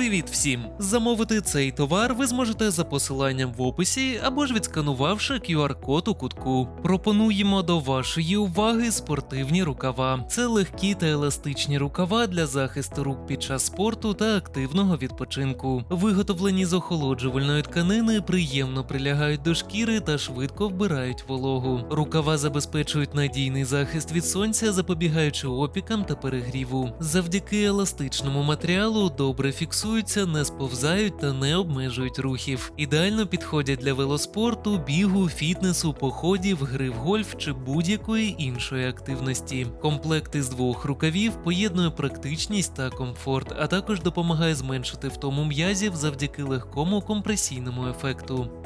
Привіт всім! Замовити цей товар ви зможете за посиланням в описі або ж відсканувавши QR-код у кутку. Пропонуємо до вашої уваги спортивні рукава. Це легкі та еластичні рукава для захисту рук під час спорту та активного відпочинку. Виготовлені з охолоджувальної тканини, приємно прилягають до шкіри та швидко вбирають вологу. Рукава забезпечують надійний захист від сонця, запобігаючи опікам та перегріву. Завдяки еластичному матеріалу добре фіксуються, не сповзають та не обмежують рухів. Ідеально підходять для велоспорту, бігу, фітнесу, походів, гри в гольф чи будь-якої іншої активності. Комплект із двох рукавів поєднує практичність та комфорт, а також допомагає зменшити втому м'язів завдяки легкому компресійному ефекту.